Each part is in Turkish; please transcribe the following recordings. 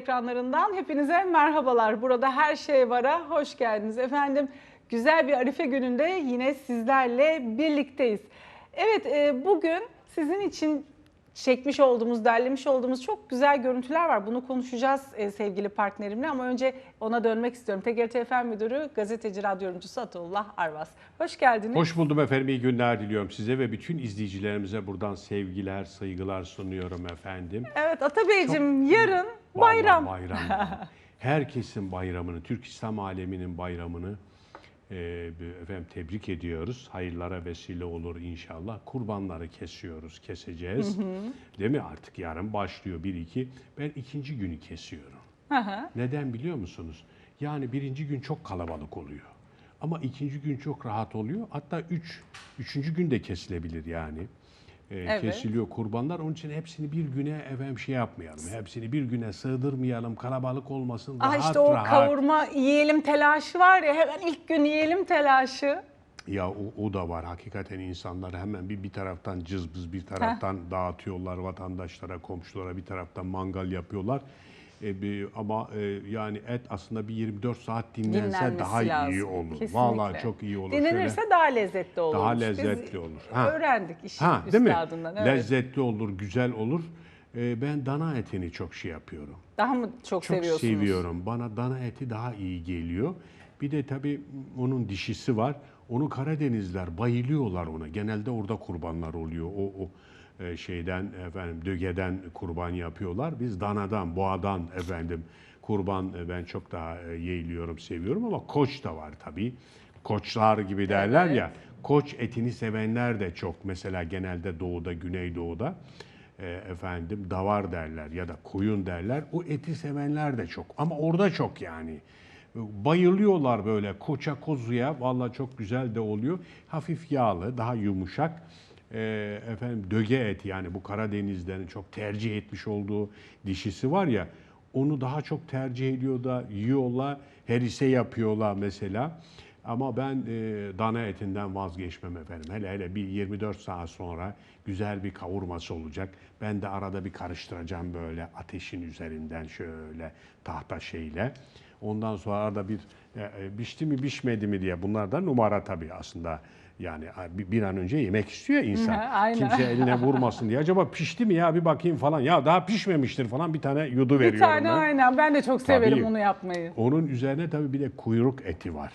Ekranlarından hepinize merhabalar. Burada her şey vara hoş geldiniz efendim. Güzel bir Arife gününde yine sizlerle birlikteyiz. Evet e, bugün sizin için çekmiş olduğumuz, derlemiş olduğumuz çok güzel görüntüler var. Bunu konuşacağız e, sevgili partnerimle ama önce ona dönmek istiyorum. TGRT FM Müdürü, gazeteci, radyo yorumcusu Atullah Arvas. Hoş geldiniz. Hoş buldum efendim. İyi günler diliyorum size ve bütün izleyicilerimize buradan sevgiler, saygılar sunuyorum efendim. Evet Atabeyciğim Çok- yarın bayram. bayram. Herkesin bayramını, Türk İslam aleminin bayramını e, bir- efendim tebrik ediyoruz. Hayırlara vesile olur inşallah. Kurbanları kesiyoruz, keseceğiz. Değil mi? Artık yarın başlıyor 1-2. Ben ikinci günü kesiyorum. Hı hı. Neden biliyor musunuz? Yani birinci gün çok kalabalık oluyor. Ama ikinci gün çok rahat oluyor. Hatta üç, üçüncü gün de kesilebilir yani. Ee, Evet. Kesiliyor kurbanlar. Onun için hepsini bir güne efendim şey yapmayalım. Hepsini bir güne sığdırmayalım. Kalabalık olmasın. Ah rahat işte o rahat. kavurma yiyelim telaşı var ya hemen ilk gün yiyelim telaşı. Ya o, o da var. Hakikaten insanlar hemen bir bir taraftan cızbız bir taraftan dağıtıyorlar vatandaşlara, komşulara bir taraftan mangal yapıyorlar. E, bir, ama e, yani et aslında bir 24 saat dinlense Dinlenmesi daha lazım. iyi olur. Kesinlikle. Vallahi çok iyi olur. Şöyle- Dinlenirse daha lezzetli olur. Daha lezzetli olur. Ha. Öğrendik işin Ha, değil mi? Evet. Lezzetli olur, güzel olur. Ee, ben dana etini çok şey yapıyorum. Daha mı çok, Çok seviyorsunuz? seviyorum. Bana dana eti daha iyi geliyor. Bir de tabii onun dişisi var. Onu Karadenizler bayılıyorlar ona. Genelde orada kurbanlar oluyor. O, o e, şeyden efendim dögeden kurban yapıyorlar. Biz danadan, boğadan efendim kurban e, ben çok daha e, yeğliyorum, seviyorum ama koç da var tabii. Koçlar gibi derler Evet. ya. Koç etini sevenler de çok. Mesela genelde doğuda, güneydoğuda e, efendim davar derler ya da koyun derler. O eti sevenler de çok. Ama orada çok yani. Bayılıyorlar böyle koça kozuya. Vallahi çok güzel de oluyor. Hafif yağlı, daha yumuşak. E, efendim döge eti yani bu Karadenizlerin çok tercih etmiş olduğu dişisi var ya. Onu daha çok tercih ediyor da yiyorlar. Herise yapıyorlar mesela. Ama ben e, dana etinden vazgeçmem efendim. Hele hele bir 24 saat sonra güzel bir kavurması olacak. Ben de arada bir karıştıracağım böyle ateşin üzerinden şöyle tahta şeyle. Ondan sonra arada bir e, e, pişti mi pişmedi mi diye bunlar da numara tabii aslında. Yani bir, bir an önce yemek istiyor insan. Hı. Kimse eline vurmasın diye. Acaba pişti mi ya bir bakayım falan. Ya daha pişmemiştir falan bir tane yudu Bir veriyorum tane ben. aynen ben de çok severim Tabii. onu yapmayı. Onun üzerine tabii bir de kuyruk eti var.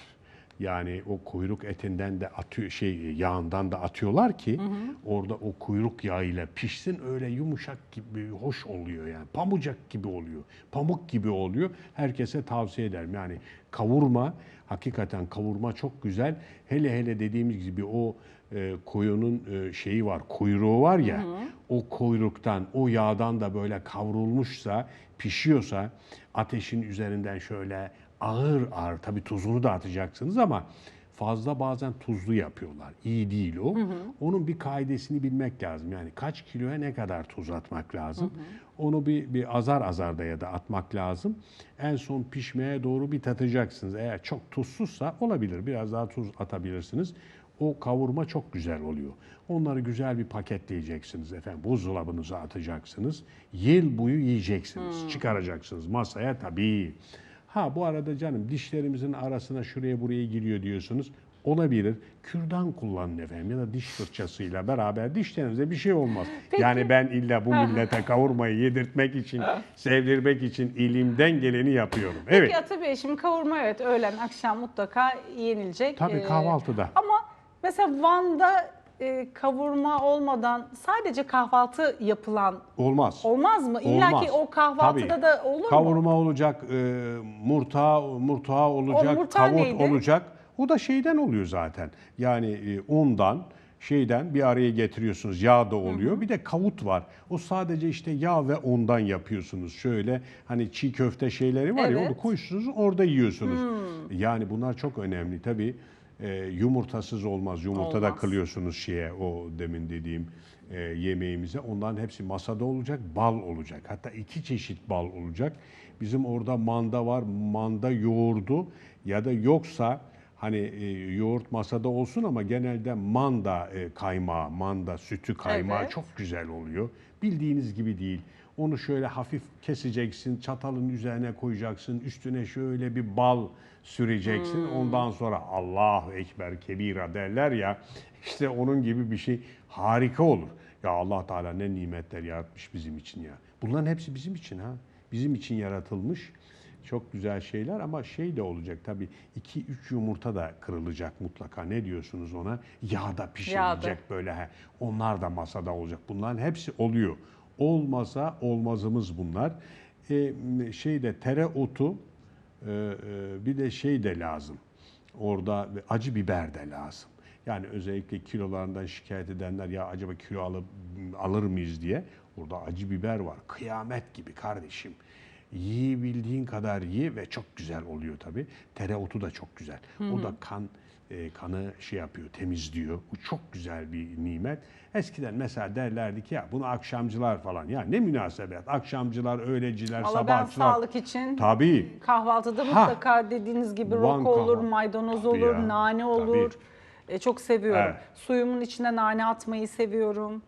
Yani o kuyruk etinden de atıyor şey yağından da atıyorlar ki orada o kuyruk yağıyla pişsin öyle yumuşak gibi hoş oluyor yani pamucak gibi oluyor. Pamuk gibi oluyor. Herkese tavsiye ederim. Yani kavurma hakikaten kavurma çok güzel. Hele hele dediğimiz gibi o e, koyunun e, şeyi var, kuyruğu var ya. O kuyruktan, o yağdan da böyle kavrulmuşsa, pişiyorsa ateşin üzerinden şöyle ağır ağır tabii tuzunu da atacaksınız ama fazla bazen tuzlu yapıyorlar. İyi değil o. Onun bir kaidesini bilmek lazım. Yani kaç kiloya ne kadar tuz atmak lazım. Onu bir, bir azar azar da ya da atmak lazım. En son pişmeye doğru bir tatacaksınız. Eğer çok tuzsuzsa olabilir. Biraz daha tuz atabilirsiniz. O kavurma çok güzel oluyor. Onları güzel bir paketleyeceksiniz efendim. Buzdolabınıza atacaksınız. Yıl boyu yiyeceksiniz. Çıkaracaksınız masaya tabii. Ha bu arada canım dişlerimizin arasına şuraya buraya giriyor diyorsunuz. Olabilir. Kürdan kullanın efendim ya da diş fırçasıyla beraber dişlerinize bir şey olmaz. Yani ben illa bu millete kavurmayı yedirtmek için, sevdirmek için elimden geleni yapıyorum. Evet. Peki Atabey şimdi kavurma evet öğlen akşam mutlaka yenilecek. Tabii Ee, kahvaltıda. Ama mesela Van'da e, kavurma olmadan sadece kahvaltı yapılan Olmaz. olmaz mı? İlla ki o kahvaltıda Tabii. da olur mu? Kavurma olacak, e, murtağı, murtağı olacak, kavut neydi? olacak. O da şeyden oluyor zaten. Yani e, undan, şeyden bir araya getiriyorsunuz. Yağ da oluyor. Bir de kavut var. O sadece işte yağ ve undan yapıyorsunuz. Şöyle hani çiğ köfte şeyleri var ya Evet. onu koyuyorsunuz orada yiyorsunuz. Yani bunlar çok önemli tabii. E, yumurtasız olmaz. Yumurta da Olmaz. kılıyorsunuz şeye o demin dediğim e, yemeğimize. Onların hepsi masada olacak, bal olacak. Hatta iki çeşit bal olacak. Bizim orada manda var, manda yoğurdu ya da yoksa Hani e, yoğurt masada olsun ama genelde manda e, kaymağı, manda sütü kaymağı Evet. çok güzel oluyor. Bildiğiniz gibi değil. Onu şöyle hafif keseceksin, çatalın üzerine koyacaksın, üstüne şöyle bir bal süreceksin. Ondan sonra Allahu Ekber kebira derler ya. İşte onun gibi bir şey harika olur. Ya Allah Teala ne nimetler yaratmış bizim için ya. Bunların hepsi bizim için ha. Bizim için yaratılmış. Çok güzel şeyler ama şey de olacak tabii 2-3 yumurta da kırılacak mutlaka. Ne diyorsunuz ona? Yağda pişirilecek Yağda. böyle. he. Onlar da masada olacak. Bunların hepsi oluyor. Olmasa olmazımız bunlar. E, şeyde tereotu e, e, bir de şey de lazım. Orada acı biber de lazım. Yani özellikle kilolarından şikayet edenler ya acaba kilo alıp alır mıyız diye. Orada acı biber var. Kıyamet gibi kardeşim. Yiyebildiğin kadar ye ve çok güzel oluyor tabii. Tereotu da çok güzel. O da kan e, kanı şey yapıyor, temizliyor. Bu çok güzel bir nimet. Eskiden mesela derlerdi ki ya bunu akşamcılar falan. Ya ne münasebet. Akşamcılar, öğleciler, ben sabahçılar. sağlık için Tabii. kahvaltıda Ha. mutlaka dediğiniz gibi roko olur, maydanoz Tabii olur, ya, nane tabii. olur. E, çok seviyorum. Evet. Suyumun içine nane atmayı seviyorum.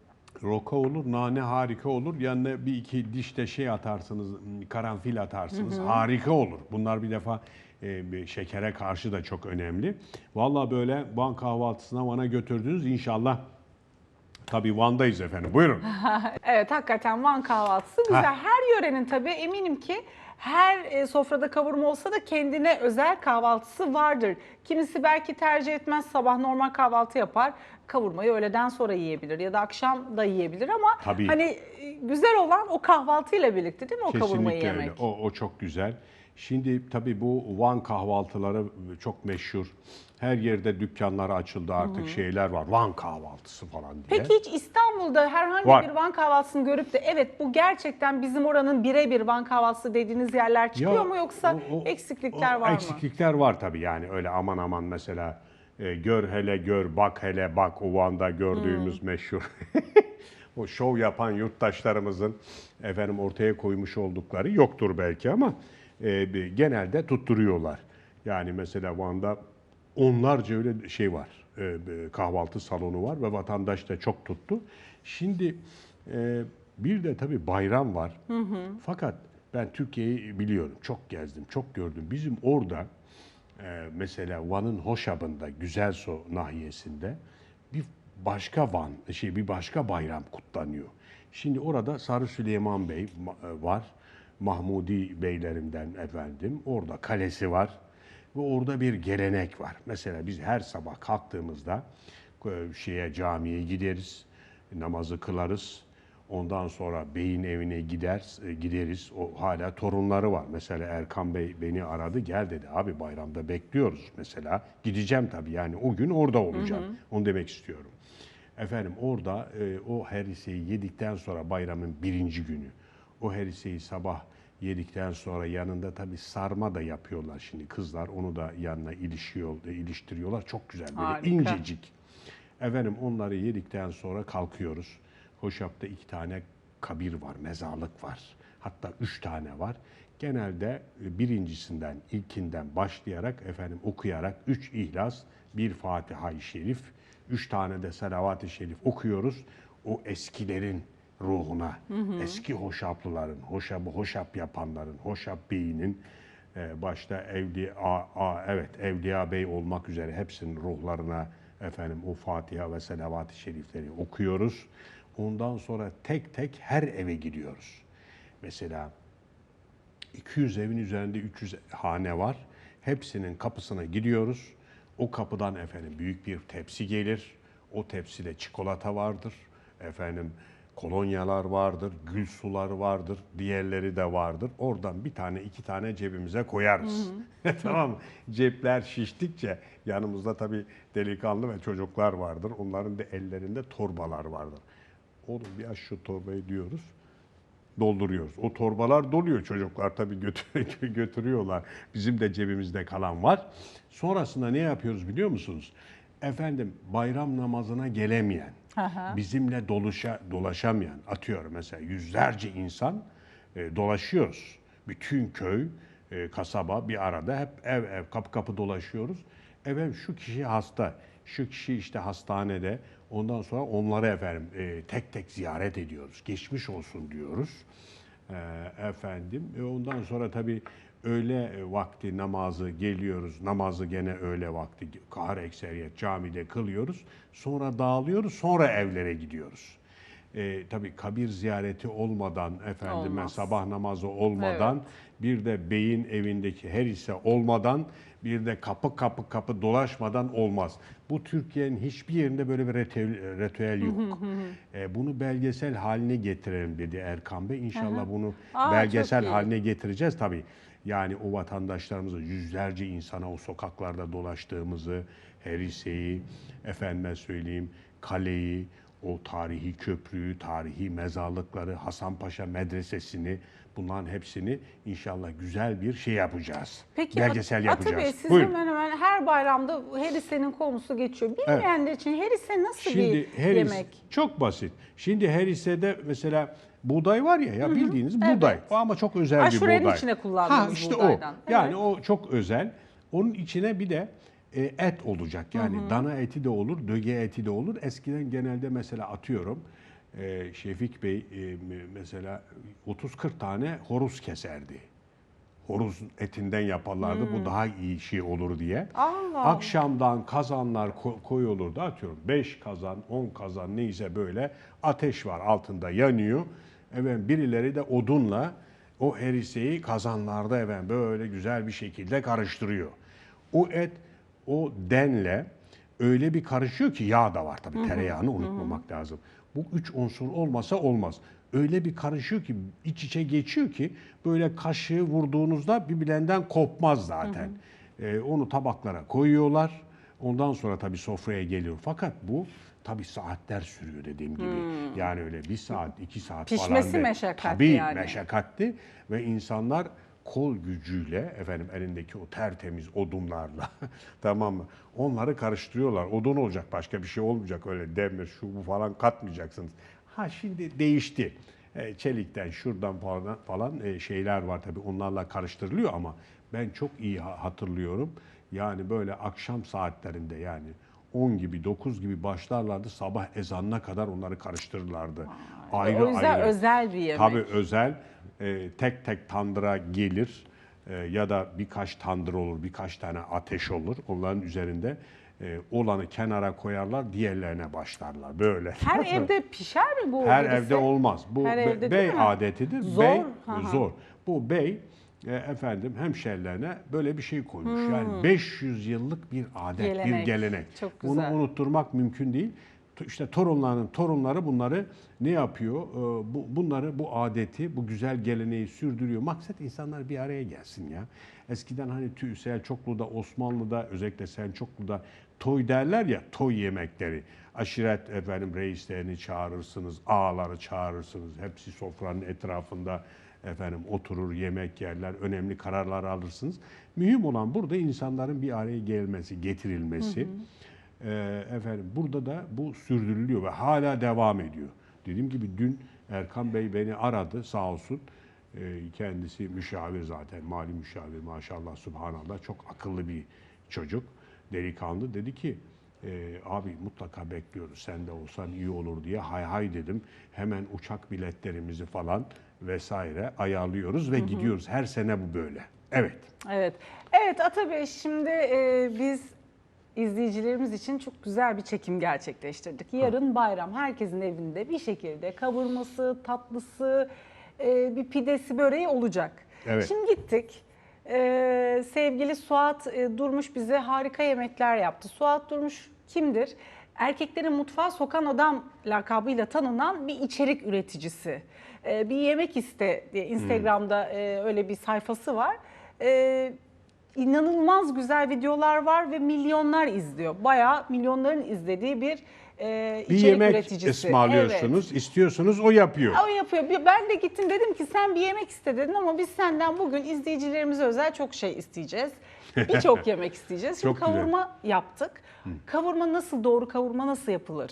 Roka olur, nane harika olur. Yanına bir iki diş de şey atarsınız, karanfil atarsınız. Harika olur. Bunlar bir defa e, şekere karşı da çok önemli. Vallahi böyle Van kahvaltısına Van'a götürdünüz inşallah. Tabii Van'dayız efendim. Buyurun. Evet hakikaten Van kahvaltısı güzel. Her yörenin tabii eminim ki her e, sofrada kavurma olsa da kendine özel kahvaltısı vardır. Kimisi belki tercih etmez sabah normal kahvaltı yapar. Kavurmayı öğleden sonra yiyebilir ya da akşam da yiyebilir ama Tabii. hani e, güzel olan o kahvaltıyla birlikte değil mi o kavurmayı Kesinlikle yemek? öyle. O, o çok güzel. Şimdi tabii bu Van kahvaltıları çok meşhur. Her yerde dükkanlar açıldı artık şeyler var. Van kahvaltısı falan diye. Peki hiç İstanbul'da herhangi Var. bir Van kahvaltısını görüp de evet bu gerçekten bizim oranın birebir Van kahvaltısı dediğiniz yerler çıkıyor Ya, mu yoksa o- o- eksiklikler o var mı? Eksiklikler var tabii yani öyle aman aman mesela e, gör hele gör bak hele bak o Van'da gördüğümüz Hmm. meşhur. o şov yapan yurttaşlarımızın efendim ortaya koymuş oldukları yoktur belki ama e, genelde tutturuyorlar. Yani mesela Van'da onlarca öyle şey var. e, bir kahvaltı salonu var ve vatandaş da çok tuttu. Şimdi e, bir de tabii bayram var. Fakat ben Türkiye'yi biliyorum. Çok gezdim, çok gördüm. Bizim orada e, mesela Van'ın Hoşab'ında, Güzelso nahiyesinde bir başka Van, şey bir başka bayram kutlanıyor. Şimdi orada Sarı Süleyman Bey e, var. Mahmudi beylerinden efendim. Orada kalesi var. Ve orada bir gelenek var. Mesela biz her sabah kalktığımızda e, şeye camiye gideriz, namazı kılarız. Ondan sonra beyin evine gider, e, gideriz. O hala torunları var. Mesela Erkan Bey beni aradı, gel dedi. Abi bayramda bekliyoruz mesela. Gideceğim tabii yani o gün orada olacağım. Onu demek istiyorum. Efendim orada e, o heriseyi yedikten sonra bayramın birinci günü. O heriseyi sabah yedikten sonra yanında tabii sarma da yapıyorlar şimdi kızlar. Onu da yanına ilişiyor, iliştiriyorlar. Çok güzel böyle Harika. incecik. Efendim onları yedikten sonra kalkıyoruz. Hoşap'ta iki tane kabir var, mezarlık var. Hatta üç tane var. Genelde e, birincisinden, ilkinden başlayarak efendim okuyarak üç ihlas, bir Fatiha-i Şerif, üç tane de Salavat-ı Şerif okuyoruz. O eskilerin ruhuna, eski hoşaplıların, hoşabı hoşap yapanların, hoşap beyinin, e, başta Evliya, a, evet Evliya Bey olmak üzere hepsinin ruhlarına efendim o Fatiha ve Selavat-ı Şerifleri okuyoruz. Ondan sonra tek tek her eve gidiyoruz. Mesela 200 evin üzerinde 300 hane var. Hepsinin kapısına gidiyoruz. O kapıdan efendim büyük bir tepsi gelir. O tepside çikolata vardır. Efendim kolonyalar vardır, gül suları vardır, diğerleri de vardır. Oradan bir tane iki tane cebimize koyarız. tamam mı? Cepler şiştikçe yanımızda tabii delikanlı ve çocuklar vardır. Onların da ellerinde torbalar vardır. Oğlum bir aç şu torbayı diyoruz dolduruyoruz. O torbalar doluyor çocuklar tabii götür- götürüyorlar. Bizim de cebimizde kalan var. Sonrasında ne yapıyoruz biliyor musunuz? Efendim bayram namazına gelemeyen, bizimle doluşa, dolaşamayan, atıyorum mesela yüzlerce insan e, dolaşıyoruz. Bütün köy, e, kasaba bir arada hep ev ev kapı kapı dolaşıyoruz. efendim şu kişi hasta, şu kişi işte hastanede. Ondan sonra onları efendim e, tek tek ziyaret ediyoruz. Geçmiş olsun diyoruz. E, efendim e, ondan sonra tabii öğle vakti namazı geliyoruz. Namazı gene öğle vakti kahar ekseriyet camide kılıyoruz. Sonra dağılıyoruz. Sonra evlere gidiyoruz. E, tabii kabir ziyareti olmadan efendime Olmaz. sabah namazı olmadan bir de beyin evindeki her ise olmadan bir de kapı kapı kapı dolaşmadan olmaz. Bu Türkiye'nin hiçbir yerinde böyle bir ritüel, ritüel yok. E, bunu belgesel haline getirelim dedi Erkan Bey. İnşallah bunu Aa, belgesel haline getireceğiz tabii. Yani o vatandaşlarımıza yüzlerce insana o sokaklarda dolaştığımızı, Herise'yi, efendime söyleyeyim kaleyi, o tarihi köprüyü, tarihi mezarlıkları, Hasanpaşa Medresesi'ni bunların hepsini inşallah güzel bir şey yapacağız. Peki Belgesel At- yapacağız. Ata Bey siz Buyurun. hemen hemen her bayramda herisenin konusu geçiyor. Bilmeyenler için herise nasıl Şimdi bir heris yemek? çok basit. Şimdi herise'de mesela buğday var ya ya bildiğiniz buğday. Evet. O ama çok özel bir Aşurenin buğday. içine kullandığımız ha, işte buğdaydan. O. Yani o çok özel. Onun içine bir de et olacak. Yani dana eti de olur, döge eti de olur. Eskiden genelde mesela atıyorum e, Şefik Bey e, mesela 30-40 tane horoz keserdi. Horoz etinden yaparlardı. Bu daha iyi şey olur diye. Allah. Akşamdan kazanlar ko- koyulurdu atıyorum. 5 kazan, 10 kazan neyse böyle ateş var altında yanıyor. Evet birileri de odunla o eriseyi kazanlarda evet böyle güzel bir şekilde karıştırıyor. O et o denle öyle bir karışıyor ki yağ da var tabii tereyağını unutmamak lazım. Bu üç unsur olmasa olmaz. Öyle bir karışıyor ki iç içe geçiyor ki böyle kaşığı vurduğunuzda birbirinden kopmaz zaten. Ee, onu tabaklara koyuyorlar. Ondan sonra tabii sofraya geliyor. Fakat bu tabii saatler sürüyor dediğim gibi. Yani öyle bir saat, iki saat falan. Pişmesi meşakkatli Tabii yani. meşakkatli ve insanlar kol gücüyle efendim elindeki o tertemiz odunlarla tamam mı? Onları karıştırıyorlar. Odun olacak başka bir şey olmayacak öyle demir şu bu falan katmayacaksınız. Ha şimdi değişti. E, Çelikten şuradan falan, falan e, şeyler var tabii onlarla karıştırılıyor ama ben çok iyi ha- hatırlıyorum. Yani böyle akşam saatlerinde yani 10 gibi 9 gibi başlarlardı sabah ezanına kadar onları karıştırırlardı. Ayrı o yüzden ayrı. özel bir yemek. Tabii özel. E, tek tek tandıra gelir e, ya da birkaç tandır olur, birkaç tane ateş olur. Onların üzerinde e, olanı kenara koyarlar, diğerlerine başlarlar. Böyle. Her evde pişer mi bu Her herise? evde olmaz. Bu Her be- evde bey mi? adetidir. Zor. Bey zor. Bu bey e, efendim hemşerilerine böyle bir şey koymuş. Hmm. Yani 500 yıllık bir adet, bir Gelenek. gelenek. Çok Bunu güzel. unutturmak mümkün değil. İşte torunların torunları bunları ne yapıyor? Ee, Bu, bunları, bu adeti, bu güzel geleneği sürdürüyor. Maksat insanlar bir araya gelsin ya. Eskiden hani Tü- Selçuklu'da, Osmanlı'da, özellikle Selçuklu'da toy derler ya, toy yemekleri. Aşiret efendim reislerini çağırırsınız, ağaları çağırırsınız. Hepsi sofranın etrafında efendim oturur, yemek yerler, önemli kararlar alırsınız. Mühim olan burada insanların bir araya gelmesi, getirilmesi. Ee, efendim burada da bu sürdürülüyor ve hala devam ediyor. Dediğim gibi dün Erkan Bey beni aradı sağ olsun. Ee, kendisi müşavir zaten, mali müşavir maşallah subhanallah çok akıllı bir çocuk, delikanlı. Dedi ki e, abi mutlaka bekliyoruz sen de olsan iyi olur diye hay hay dedim. Hemen uçak biletlerimizi falan vesaire ayarlıyoruz ve gidiyoruz. Her sene bu böyle. Evet. Evet. Evet Ata Bey şimdi e, biz izleyicilerimiz için çok güzel bir çekim gerçekleştirdik. Yarın bayram herkesin evinde bir şekilde kavurması, tatlısı, e, bir pidesi, böreği olacak. Evet. Şimdi gittik. E, sevgili Suat e, Durmuş bize harika yemekler yaptı. Suat Durmuş kimdir? Erkeklerin mutfağa sokan adam lakabıyla tanınan bir içerik üreticisi. Bir yemek iste diye Instagram'da e, öyle bir sayfası var. E, inanılmaz güzel videolar var ve milyonlar izliyor. Bayağı milyonların izlediği bir e, Bir içerik yemek üreticisi. ısmarlıyorsunuz, istiyorsunuz o yapıyor. Evet. O yapıyor. Bir- Ben de gittim dedim ki sen bir yemek iste dedin ama biz senden bugün izleyicilerimize özel çok şey isteyeceğiz. Birçok yemek isteyeceğiz. Şimdi Çok güzel. kavurma yaptık. Kavurma nasıl doğru kavurma nasıl yapılır?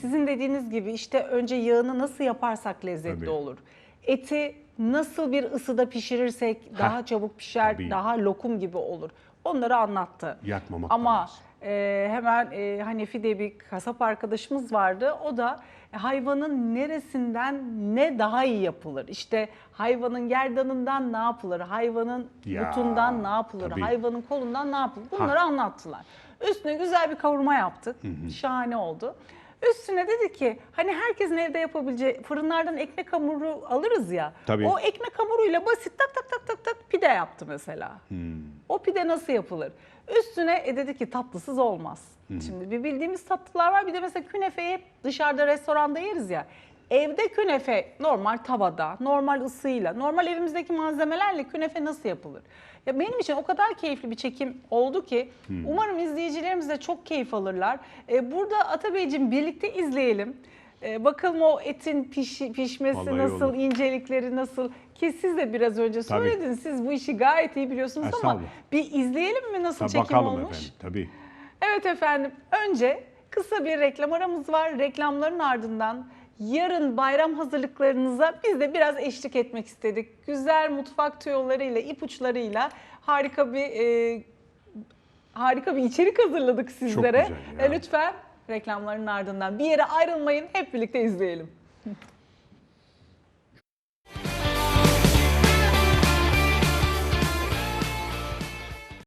Sizin dediğiniz gibi işte önce yağını nasıl yaparsak lezzetli Tabii. olur. Eti nasıl bir ısıda pişirirsek daha çabuk pişer, tabii. daha lokum gibi olur. Onları anlattı. Yakmamak Ama lazım. e, hemen e, Hanefi diye bir kasap arkadaşımız vardı. O da e, hayvanın neresinden ne daha iyi yapılır? İşte hayvanın gerdanından ne yapılır? Hayvanın Ya, butundan ne yapılır? tabii. Hayvanın kolundan ne yapılır? Bunları anlattılar. Üstüne güzel bir kavurma yaptık. Şahane oldu. Üstüne dedi ki hani herkesin evde yapabileceği fırınlardan ekmek hamuru alırız ya. Tabii. O ekmek hamuruyla basit tak tak tak tak tak pide yaptı mesela. Hmm. O pide nasıl yapılır? Üstüne e dedi ki tatlısız olmaz. Şimdi bir bildiğimiz tatlılar var. Bir de mesela künefeyi dışarıda restoranda yeriz ya. Evde künefe normal tavada, normal ısıyla, normal evimizdeki malzemelerle künefe nasıl yapılır? Ya benim için o kadar keyifli bir çekim oldu ki umarım izleyicilerimiz de çok keyif alırlar. E, burada Atabeyciğim birlikte izleyelim. E, bakalım o etin pişi- pişmesi Vallahi nasıl, olur. incelikleri nasıl ki siz de biraz önce Tabii. söylediniz. Siz bu işi gayet iyi biliyorsunuz ama bir izleyelim mi nasıl Tabii çekim bakalım olmuş? efendim. Tabii. Evet efendim. Önce kısa bir reklam aramız var. Reklamların ardından yarın bayram hazırlıklarınıza biz de biraz eşlik etmek istedik. Güzel mutfak tüyolarıyla, ipuçlarıyla harika bir e, harika bir içerik hazırladık sizlere. güzel ya. E, lütfen reklamların ardından bir yere ayrılmayın. Hep birlikte izleyelim.